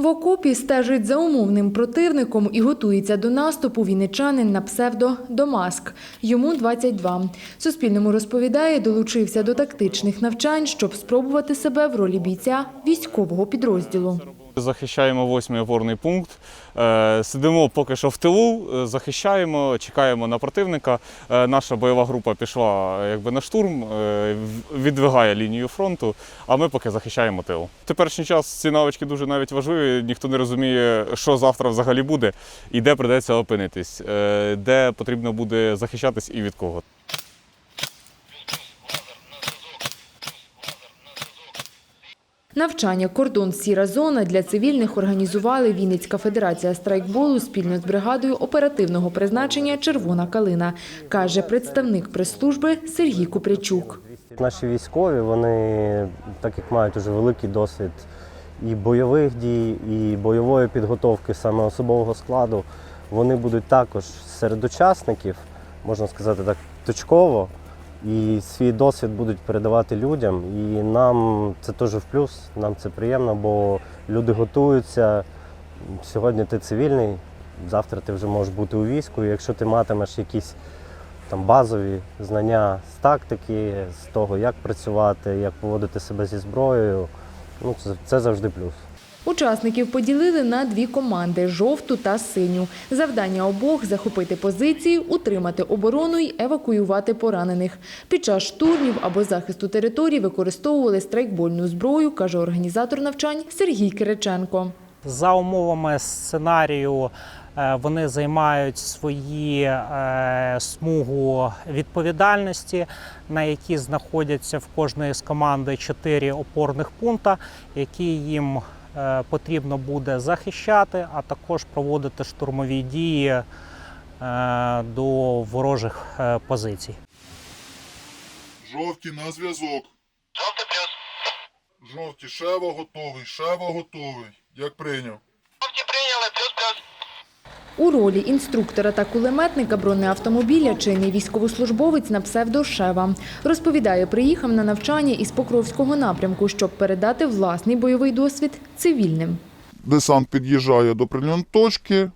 В окопі стежить за умовним противником і готується до наступу вінничанин на псевдо Домаск. Йому 22. Суспільному розповідає, долучився до тактичних навчань, щоб спробувати себе в ролі бійця військового підрозділу. Захищаємо восьмий опорний пункт. Е, Сидимо поки що в тилу, е, захищаємо, чекаємо на противника. Е, Наша бойова група пішла якби на штурм, відвигає лінію фронту, а ми поки захищаємо тил. В теперішній час ці навички дуже навіть важливі. Ніхто не розуміє, що завтра взагалі буде і де придеться опинитись, де потрібно буде захищатись і від кого. Навчання «Кордон Сіра зона» для цивільних організували Вінницька федерація страйкболу спільно з бригадою оперативного призначення «Червона калина», каже представник прес-служби Сергій Купрячук. Наші військові, вони, так як мають уже великий досвід і бойових дій, і бойової підготовки саме особового складу, вони будуть також серед учасників, можна сказати так, точково, і свій досвід будуть передавати людям. І нам це теж в плюс, нам це приємно, бо люди готуються. Сьогодні ти цивільний, завтра ти вже можеш бути у війську. І якщо ти матимеш якісь там базові знання з тактики, з того, як працювати, як поводити себе зі зброєю. Ну, це, це завжди плюс. Учасників поділили на дві команди – жовту та синю. Завдання обох – захопити позиції, утримати оборону й евакуювати поранених. Під час штурмів або захисту території використовували страйкбольну зброю, каже організатор навчань Сергій Кириченко. За умовами сценарію е, вони займають свої е, смугу відповідальності, на якій знаходяться в кожної з команди чотири опорних пункта, які їм потрібно буде захищати, а також проводити штурмові дії е, до ворожих е, позицій. Жовті на зв'язок. Жовтий плюс. Жовті, Шева готовий, Шева готовий. Як прийняв? У ролі інструктора та кулеметника бронеавтомобіля чинний військовослужбовець на псевдо Шева. Розповідає, приїхав на навчання із Покровського напрямку, щоб передати власний бойовий досвід цивільним. Десант під'їжджає до прильотної точки,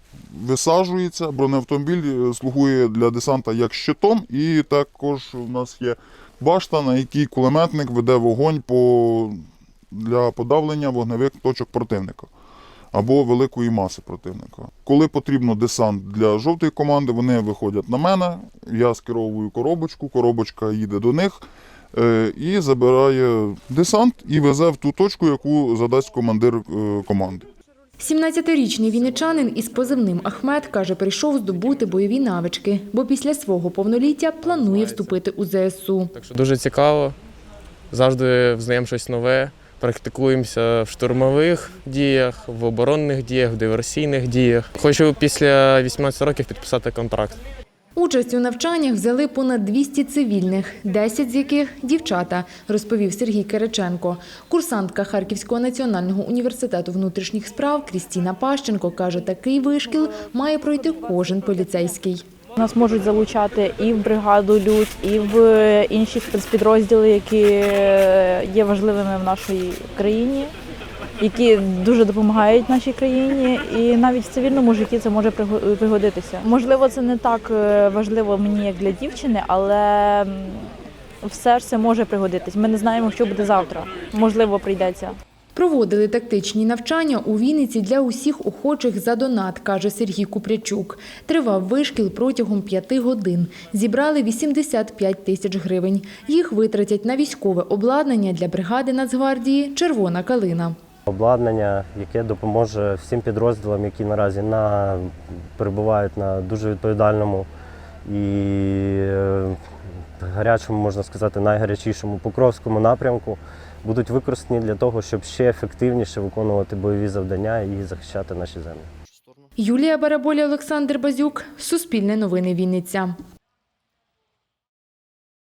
висаджується. Бронеавтомобіль е, слугує для десанта як щитом, і також у нас є башта, на якій кулеметник веде вогонь по... для подавлення вогневих точок противника або великої маси противника. Коли потрібно десант для жовтої команди, вони виходять на мене, я скеровую коробочку, коробочка їде до них е, і забирає десант і везе в ту точку, яку задасть командир е, команди. 17-річний вінничанин із позивним Ахмед каже, прийшов здобути бойові навички, бо після свого повноліття планує вступити у ЗСУ. Так що дуже цікаво. Завжди взнаємо щось нове. Практикуємося в штурмових діях, в оборонних діях, в диверсійних діях. Хочу після 18 років підписати контракт. Участь у навчаннях взяли понад 200 цивільних, 10 з яких – дівчата, розповів Сергій Кириченко. Курсантка Харківського національного університету внутрішніх справ Крістіна Пащенко каже, такий вишкіл має пройти кожен поліцейський. Нас можуть залучати і в бригаду Людь, і в інші спецпідрозділи, які є важливими в нашій країні, які дуже допомагають нашій країні, і навіть в цивільному житті це може приго- пригодитися. Можливо, це не так е, важливо мені, як для дівчини, але все ж це може пригодитись. Ми не знаємо, що буде завтра. Можливо, прийдеться. Проводили тактичні навчання у Вінниці для усіх охочих за донат, каже Сергій Купрячук. Тривав вишкіл протягом п'яти годин. Зібрали 85 тисяч гривень. Їх витратять на військове обладнання для бригади Нацгвардії «Червона калина». Обладнання, яке допоможе всім підрозділам, які наразі на, перебувають на дуже відповідальному і е, гарячому, можна сказати, найгарячішому Покровському напрямку, будуть використані для того, щоб ще ефективніше виконувати бойові завдання і захищати наші землі. Юлія Бараболя, Олександр Базюк. Суспільне новини Вінниця.